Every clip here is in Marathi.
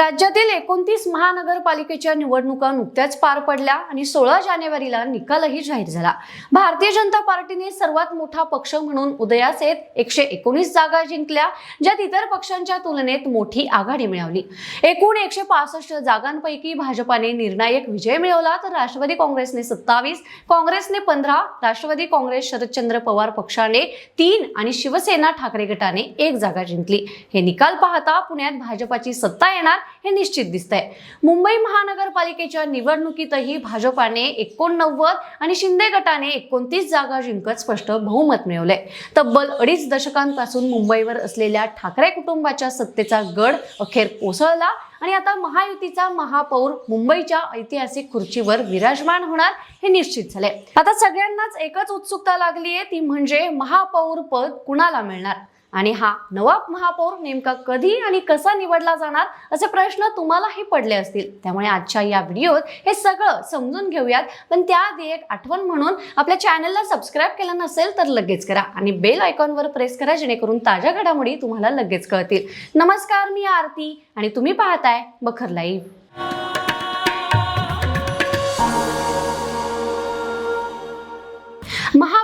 राज्यातील एकोणतीस महानगरपालिकेच्या निवडणुका नुकत्याच पार पडल्या आणि सोळा जानेवारीला निकालही जाहीर झाला. भारतीय जनता पार्टीने सर्वात मोठा पक्ष म्हणून उदयास येत एकशे एकोणीस जागा जिंकल्या ज्यात इतर पक्षांच्या तुलनेत मोठी आघाडी मिळवली एकूण एकशे पासष्ट जागांपैकी भाजपाने निर्णायक विजय मिळवला तर राष्ट्रवादी काँग्रेसने सत्तावीस काँग्रेसने पंधरा राष्ट्रवादी काँग्रेस शरदचंद्र पवार पक्षाने तीन आणि शिवसेना ठाकरे गटाने एक जागा जिंकली. हे निकाल पाहता पुण्यात भाजपाची सत्ता येणार हे निश्चित दिसतंय. मुंबई महानगरपालिकेच्या निवडणुकीतही भाजपाने एकोणनव्वद आणि शिंदे गटाने एकोणतीस जागा जिंकत स्पष्ट बहुमत मिळवले तब्बल अडीच दशकांपासून मुंबईवर असलेल्या ठाकरे कुटुंबाच्या सत्तेचा गड अखेर कोसळला आणि आता महायुतीचा महापौर मुंबईच्या ऐतिहासिक खुर्चीवर विराजमान होणार हे निश्चित झाले आता सगळ्यांनाच एकच उत्सुकता लागली आहे ती म्हणजे महापौर पद कुणाला मिळणार? आणि हा नवा महापौर नेमका कधी आणि कसा निवडला जाणार असे प्रश्न तुम्हालाही पडले असतील. त्यामुळे आजच्या या व्हिडिओत हे सगळं समजून घेऊयात. पण त्याआधी एक आठवण म्हणून आपल्या चॅनलला सबस्क्राईब केलं नसेल तर लगेच करा आणि बेल आयकॉनवर प्रेस करा जेणेकरून ताज्या घडामोडी तुम्हाला लगेच कळतील. नमस्कार मी आरती आणि तुम्ही पाहताय बखर लाईव्ह.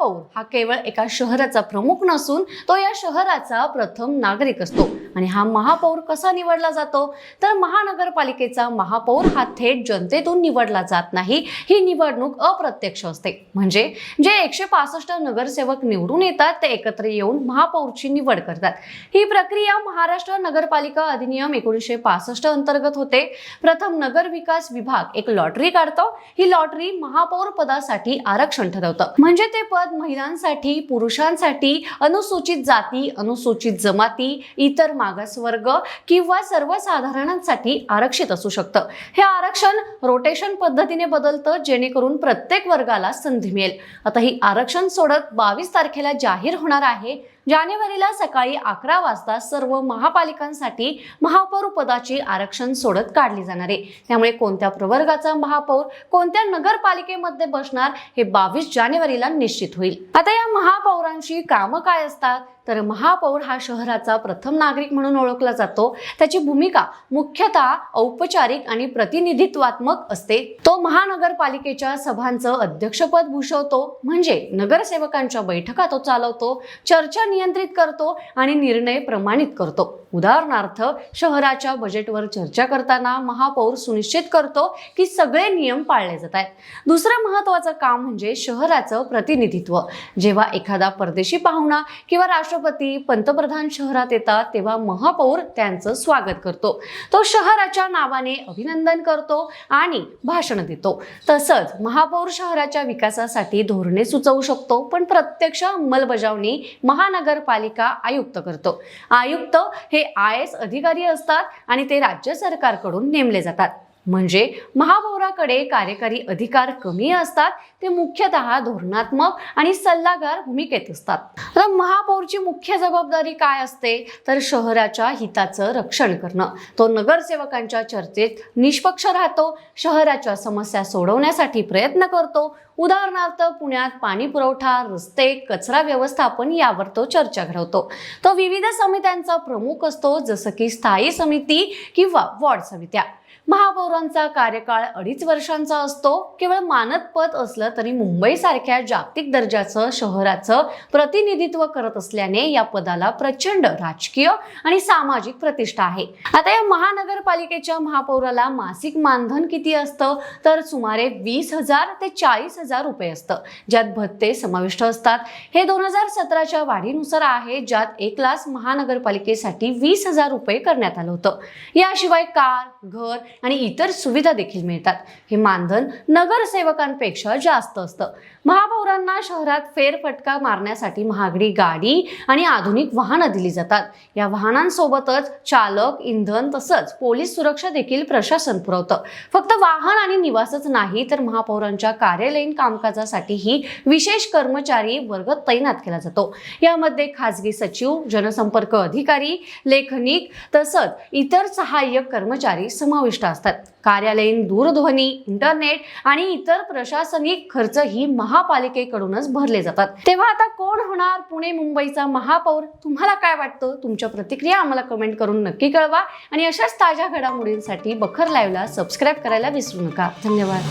महापौर हा केवळ एका शहराचा प्रमुख नसून तो या शहराचा प्रथम नागरिक असतो. आणि हा महापौर कसा निवडला जातो? तर महानगरपालिकेचा महापौर हा थेट जनतेतून निवडला जात नाही. ही निवडणूक अप्रत्यक्ष असते. म्हणजे जे एकशे पासष्ट नगरसेवक निवडून येतात ते एकत्र येऊन महापौरची निवड करतात. ही प्रक्रिया महाराष्ट्र नगरपालिका अधिनियम एकोणीसशे पासष्ट अंतर्गत होते. प्रथम नगर विकास विभाग एक लॉटरी काढतो. ही लॉटरी महापौर पदासाठी आरक्षण ठरवतं. म्हणजे ते पद महिलांसाठी पुरुषांसाठी अनुसूचित जाती अनुसूचित जमाती इतर मागासवर्ग किंवा सर्वसाधारणांसाठी आरक्षित असू शकतं. हे आरक्षण रोटेशन पद्धतीने बदलतं जेणेकरून प्रत्येक वर्गाला संधी मिळेल. आता ही आरक्षण सोडत बावीस तारखेला जाहीर होणार आहे. जानेवारीला सकाळी अकरा वाजता सर्व महापालिकांसाठी महापौर पदाची आरक्षण सोडत काढली जाणार आहे. त्यामुळे कोणत्या प्रवर्गाचा महापौर कोणत्या नगरपालिकेमध्ये बसणार हे बावीस जानेवारीला निश्चित होईल. आता या महापौरांची कामं काय असतात? तर महापौर हा शहराचा प्रथम नागरिक म्हणून ओळखला जातो. त्याची भूमिका मुख्यतः औपचारिक आणि प्रतिनिधित्वात्मक असते. तो महानगरपालिकेच्या सभांचं अध्यक्षपद भूषवतो म्हणजे नगरसेवकांच्या बैठका तो चालवतो चर्चा नियंत्रित करतो आणि निर्णय प्रमाणित करतो. उदाहरणार्थ शहराच्या बजेटवर चर्चा करताना महापौर सुनिश्चित करतो की सगळे नियम पाळले जात आहेत. दुसरं महत्वाचं काम म्हणजे शहराचं प्रतिनिधित्व. जेव्हा एखादा परदेशी पाहुणा किंवा राष्ट्रपती पंतप्रधान शहरात येतात तेव्हा महापौर त्यांचं स्वागत करतो. तो शहराच्या नावाने अभिनंदन करतो आणि भाषण देतो. तसंच महापौर शहराच्या विकासासाठी धोरणे सुचवू शकतो पण प्रत्यक्ष अंमलबजावणी महानगरपालिका आयुक्त करतो. आयुक्त हे आय एस अधिकारी असतात आणि ते राज्य सरकारकडून नेमले जातात. म्हणजे महापौराकडे कार्यकारी अधिकार कमी असतात ते मुख्यतः धोरणात्मक आणि सल्लागार भूमिकेत असतात. तर महापौरची मुख्य जबाबदारी काय असते? तर शहराच्या हिताचं रक्षण करणं. तो नगरसेवकांच्या चर्चेत निष्पक्ष राहतो शहराच्या समस्या सोडवण्यासाठी प्रयत्न करतो. उदाहरणार्थ पुण्यात पाणी पुरवठा रस्ते कचरा व्यवस्थापन यावर तो चर्चा घडवतो. तो विविध समित्यांचा प्रमुख असतो जसं की स्थायी समिती किंवा वॉर्ड समित्या. महापौरांचा कार्यकाळ अडीच वर्षांचा असतो. केवळ मानद पद असलं तरी मुंबईसारख्या जागतिक दर्जाचं शहराचं प्रतिनिधित्व करत असल्याने या पदाला प्रचंड राजकीय आणि सामाजिक प्रतिष्ठा आहे. आता या महानगरपालिकेच्या महापौराला मासिक मानधन किती असतं? तर सुमारे वीस हजार ते चाळीस हजार रुपये असतं. ज्यात भत्ते समाविष्ट असतात. हे दोन हजार सतराच्या वाढीनुसार आहे. ज्यात एक लाख महानगरपालिकेसाठी वीस हजार रुपये करण्यात आलं होतं. याशिवाय कार घर आणि इतर सुविधा देखील मिळतात. हे मानधन नगरसेवकांपेक्षा जास्त असतं. महापौरांना शहरात फेरफटका मारण्यासाठी महागडी गाडी आणि आधुनिक वाहनं दिली जातात. या वाहनांसोबतच चालक इंधन तसंच पोलीस सुरक्षा देखील प्रशासन पुरवतं. फक्त वाहन आणि निवासच नाही तर महापौरांच्या कार्यालयीन कामकाजासाठीही विशेष कर्मचारी वर्ग तैनात केला जातो. यामध्ये खासगी सचिव जनसंपर्क अधिकारी लेखनिक तसंच इतर सहाय्यक कर्मचारी समाविष्ट असतात. कार्यालयीन दूरध्वनी इंटरनेट आणि इतर प्रशासनिक खर्च ही महापालिकेकडूनच भरले जातात. तेव्हा आता कोण होणार पुणे मुंबईचा महापौर? तुम्हाला काय वाटतं? तुमच्या प्रतिक्रिया आम्हाला कमेंट करून नक्की कळवा. आणि अशाच ताज्या घडामोडींसाठी बखर लाईव्हला सबस्क्राईब करायला विसरू नका. धन्यवाद.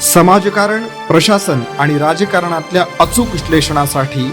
समाजकारण प्रशासन आणि राजकारणातल्या अचूक विश्लेषणासाठी